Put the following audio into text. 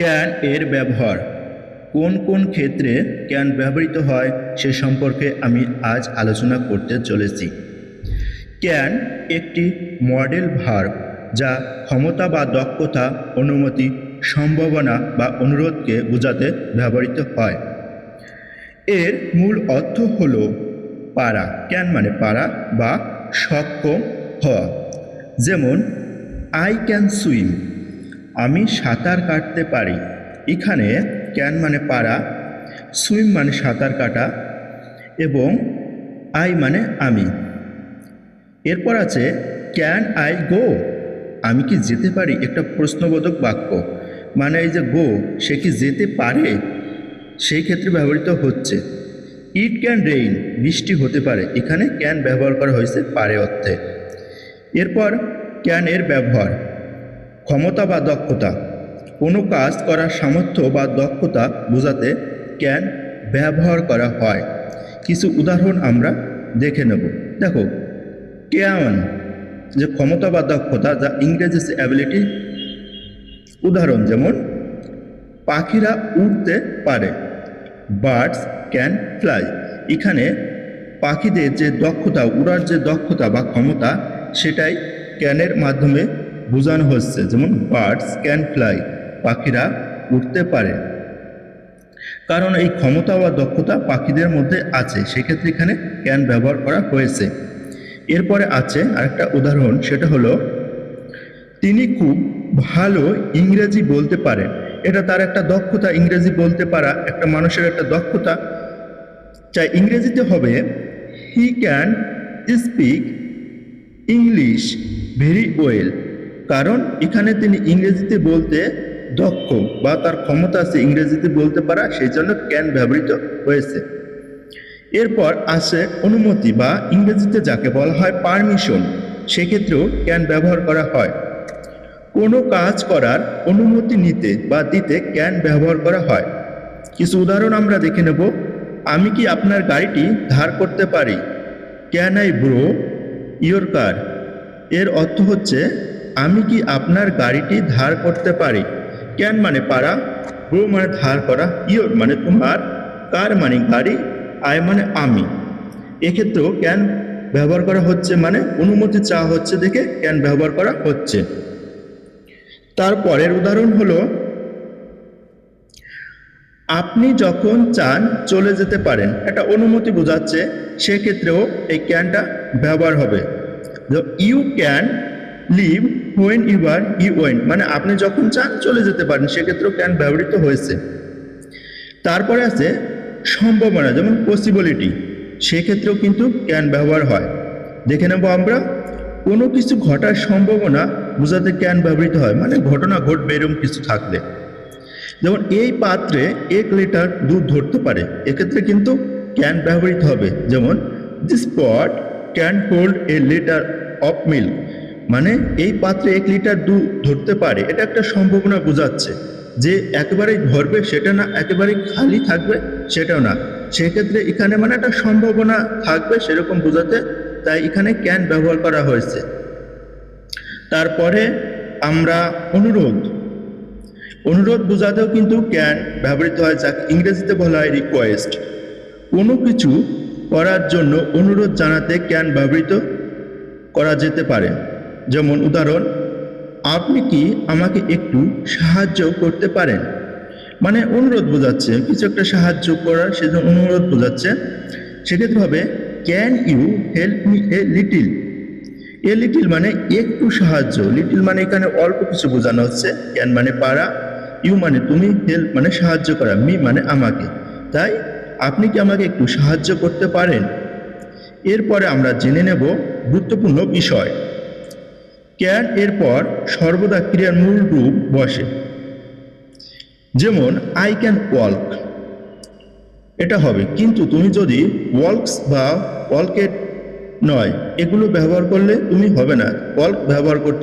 Can এর ব্যবহার। কোন কোন ক্ষেত্রে ক্যান ব্যবহৃত হয় সে সম্পর্কে আমি আজ আলোচনা করতে চলেছি। ক্যান একটি মডেল ভার্ব যা ক্ষমতা বা দক্ষতা, অনুমতি, সম্ভাবনা বা অনুরোধকে বোঝাতে ব্যবহৃত হয়। এর মূল অর্থ হল পারা। ক্যান মানে পারা বা সক্ষম হওয়া। যেমন, আই ক্যান সুইম। আমি সাঁতার কাটতে পারি। এখানে ক্যান মানে পারা সুইম মানে সাঁতার কাটা এবং আই মানে আমি। এরপর আছে, ক্যান আই গো? আমি কি যেতে পারি? একটা প্রশ্নবোধক বাক্য। মানে এই যে গো, সে কি যেতে পারে? সেই ক্ষেত্রে ব্যবহৃত হচ্ছে। ইট ক্যান রেইন, বৃষ্টি হতে পারে। এখানে ক্যান ব্যবহার করা হয়েছে পারে অর্থে। এরপর, ক্যান এর ব্যবহার। ক্ষমতা বা দক্ষতা। কোনো কাজ করার সামর্থ্য বা দক্ষতা বোঝাতে ক্যান ব্যবহার করা হয়। কিছু উদাহরণ আমরা দেখে নেব। দেখো ক্যান যে ক্ষমতা বা দক্ষতা, যা ইংরেজি অ্যাবিলিটি উদাহরণ যেমন, পাখিরা উড়তে পারে বার্ডস ক্যান ফ্লাই এখানে পাখিদের যে দক্ষতা, উড়ার যে দক্ষতা বা ক্ষমতা, সেটাই ক্যানের মাধ্যমে বোঝানো হচ্ছে, যেমন বার্ডস ক্যান ফ্লাই পাখিরা উঠতে পারে। কারণ এই ক্ষমতা বা দক্ষতা পাখিদের মধ্যে আছে, সেক্ষেত্রে এখানে ক্যান ব্যবহার করা হয়েছে। এরপরে আছে আরেকটা উদাহরণ, সেটা হলো, তিনি খুব ভালো ইংরেজি বলতে পারেন এটা তার একটা দক্ষতা, ইংরেজি বলতে পারা, একটা মানুষের একটা দক্ষতা। চাই ইংরেজিতে হবে he can speak English very well কারণ এখানে তিনি ইংরেজিতে বলতে দক্ষ বা তার ক্ষমতা আছে ইংরেজিতে বলতে পারা, সেই জন্য ক্যান ব্যবহৃত হয়েছে। এরপর আসে অনুমতি বা ইংরেজিতে যাকে বলা হয় পারমিশন, সেক্ষেত্রেও ক্যান ব্যবহার করা হয়। কোনো কাজ করার অনুমতি নিতে বা দিতে ক্যান ব্যবহার করা হয়। কিছু উদাহরণ আমরা দেখে নেব। আমি কি আপনার গাড়িটি ধার করতে পারি? Can I borrow your car? এর অর্থ হচ্ছে আমি কি আপনার গাড়িটি ধার করতে পারি? ক্যান মানে পারা ব্রো মানে ধার করা ইয়োর মানে তোমার, কার মানে গাড়ি? আয় মানে আমি। এক্ষেত্রেও ক্যান ব্যবহার করা হচ্ছে মানে অনুমতি চাওয়া হচ্ছে দেখে ক্যান ব্যবহার করা হচ্ছে। তার পরের উদাহরণ হলো, আপনি যখন চান চলে যেতে পারেন, একটা অনুমতি বোঝাচ্ছে, সেক্ষেত্রেও এই ক্যানটা ব্যবহার হবে। You can leave when you are you when মানে আপনি যখন চান চলে যেতে পারেন, সেক্ষেত্রেও ক্যান ব্যবহৃত হয়েছে। তারপরে আছে সম্ভাবনা, যেমন পসিবিলিটি সেক্ষেত্রেও কিন্তু ক্যান ব্যবহার হয়। দেখে নেব আমরা, কোনো কিছু ঘটার সম্ভাবনা বোঝাতে ক্যান ব্যবহৃত হয়। মানে ঘটনা ঘটবে এরকম কিছু থাকলে। যেমন এই পাত্রে এক লিটার দুধ ধরতে পারে, এক্ষেত্রে কিন্তু ক্যান ব্যবহৃত হবে। যেমন this pot can hold a litre of milk মানে এই পাত্রে এক লিটার দুধ ধরতে পারে, এটা একটা সম্ভাবনা বোঝাচ্ছে যে একেবারেই ধরবে সেটা না একেবারেই খালি থাকবে, সেটাও না। সেক্ষেত্রে এখানে মানে একটা সম্ভাবনা থাকবে সেরকম বোঝাতে, তাই এখানে ক্যান ব্যবহার করা হয়েছে। তারপরে আমরা অনুরোধ। অনুরোধ বোঝাতেও কিন্তু ক্যান ব্যবহৃত হয়, যাকে ইংরেজিতে বলা হয় রিকোয়েস্ট কোনো কিছু করার জন্য অনুরোধ জানাতে ক্যান ব্যবহৃত করা যেতে পারে। যেমন উদাহরণ, আপনি কি আমাকে একটু সাহায্য করতে পারেন? মানে অনুরোধ বোঝাচ্ছে, কিছু একটা সাহায্য করার সেজন্য অনুরোধ বোঝাচ্ছে। সেক্ষেত্রে হবে can you help me a little a little মানে একটু সাহায্য লিটিল মানে এখানে অল্প কিছু বোঝানো হচ্ছে। ক্যান মানে পারা ইউ মানে তুমি হেল্প মানে সাহায্য করা মি মানে আমাকে। তাই, আপনি কি আমাকে একটু সাহায্য করতে পারেন? এরপরে আমরা জেনে নেব গুরুত্বপূর্ণ বিষয়। ক্যান এরপর সর্বদা ক্রিয়ার মূল রূপ বসে। যেমন আই ক্যান ওয়াল্ক এটা হবে। কিন্তু তুমি যদি ওয়াল্কস বা ওয়ালকেট নয়, এগুলো ব্যবহার করলে তুমি হবে না। ওয়াল্ক ব্যবহার করতে